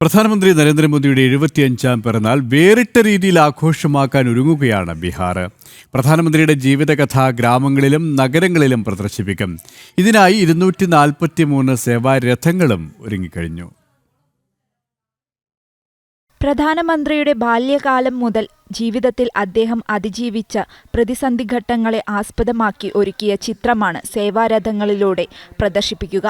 പ്രധാനമന്ത്രി നരേന്ദ്രമോദിയുടെ എഴുപത്തിയഞ്ചാം പിറന്നാൾ വേറിട്ട രീതിയിൽ ആഘോഷമാക്കാൻ ഒരുങ്ങുകയാണ് ബീഹാർ. പ്രധാനമന്ത്രിയുടെ ജീവിതകഥ ഗ്രാമങ്ങളിലും നഗരങ്ങളിലും പ്രദർശിപ്പിക്കും. ഇതിനായി ഇരുന്നൂറ്റി നാൽപ്പത്തി മൂന്ന് സേവാരഥങ്ങളും ഒരുങ്ങിക്കഴിഞ്ഞു. പ്രധാനമന്ത്രിയുടെ ബാല്യകാലം മുതൽ ജീവിതത്തിൽ അദ്ദേഹം അതിജീവിച്ച പ്രതിസന്ധി ഘട്ടങ്ങളെ ആസ്പദമാക്കി ഒരുക്കിയ ചിത്രമാണ് സേവാരഥങ്ങളിലൂടെ പ്രദർശിപ്പിക്കുക.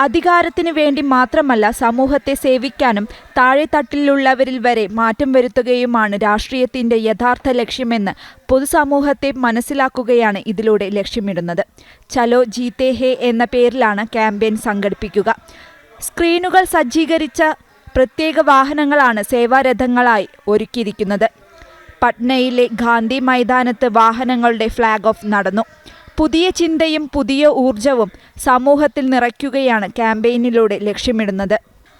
അധികാരത്തിനു വേണ്ടി മാത്രമല്ല സമൂഹത്തെ സേവിക്കാനും താഴെത്തട്ടിലുള്ളവരിൽ വരെ മാറ്റം വരുത്തുകയുമാണ് രാഷ്ട്രീയത്തിന്റെ യഥാർത്ഥ ലക്ഷ്യമെന്ന് പൊതുസമൂഹത്തെ മനസ്സിലാക്കുകയാണ് ഇതിലൂടെ ലക്ഷ്യമിടുന്നത്. ചലോ ജീത്തേ ഹേ എന്ന പേരിലാണ് ക്യാമ്പയിൻ സംഘടിപ്പിക്കുക. സ്ക്രീനുകൾ സജ്ജീകരിച്ച പ്രത്യേക വാഹനങ്ങളാണ് സേവാരഥങ്ങളായി ഒരുക്കിയിരിക്കുന്നത്. പട്നയിലെ ഗാന്ധി മൈതാനത്ത് വാഹനങ്ങളുടെ ഫ്ലാഗ് ഓഫ് നടന്നു. പുതിയ ചിന്തയും പുതിയ ഊർജവും സമൂഹത്തിൽ നിറയ്ക്കുകയാണ് ക്യാമ്പയിനിലൂടെ ലക്ഷ്യമിടുന്നത്.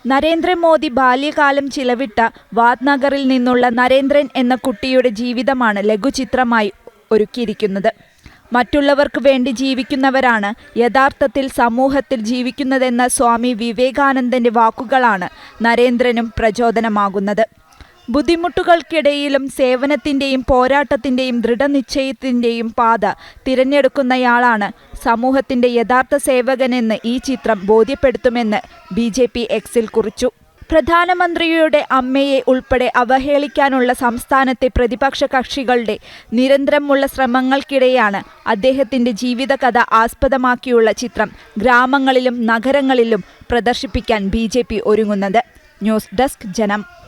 നരേന്ദ്രമോദി ബാല്യകാലം ചിലവിട്ട വാദ്നഗറിൽ നിന്നുള്ള നരേന്ദ്രൻ എന്ന കുട്ടിയുടെ ജീവിതമാണ് ലഘുചിത്രമായി ഒരുക്കിയിരിക്കുന്നത്. മറ്റുള്ളവർക്ക് വേണ്ടി ജീവിക്കുന്നവരാണ് യഥാർത്ഥത്തിൽ സമൂഹത്തിൽ ജീവിക്കുന്നതെന്ന സ്വാമി വിവേകാനന്ദന്റെ വാക്കുകളാണ് നരേന്ദ്രനും പ്രചോദനമാകുന്നത്. ബുദ്ധിമുട്ടുകൾക്കിടയിലും സേവനത്തിന്റെയും പോരാട്ടത്തിന്റെയും ദൃഢനിശ്ചയത്തിന്റെയും പാത തിരഞ്ഞെടുക്കുന്നയാളാണ് സമൂഹത്തിന്റെ യഥാർത്ഥ സേവകനെന്ന് ഈ ചിത്രം ബോധ്യപ്പെടുത്തുമെന്ന് ബി ജെ പി എക്സിൽ കുറിച്ചു. പ്രധാനമന്ത്രിയുടെ അമ്മയെ ഉൾപ്പെടെ അവഹേളിക്കാനുള്ള സംസ്ഥാനത്തെ പ്രതിപക്ഷ കക്ഷികളുടെ നിരന്തരമുള്ള ശ്രമങ്ങൾക്കിടെയാണ് അദ്ദേഹത്തിന്റെ ജീവിതകഥ ആസ്പദമാക്കിയുള്ള ചിത്രം ഗ്രാമങ്ങളിലും നഗരങ്ങളിലും പ്രദർശിപ്പിക്കാൻ ബി ഒരുങ്ങുന്നത്. ന്യൂസ് ഡെസ്ക് ജനം.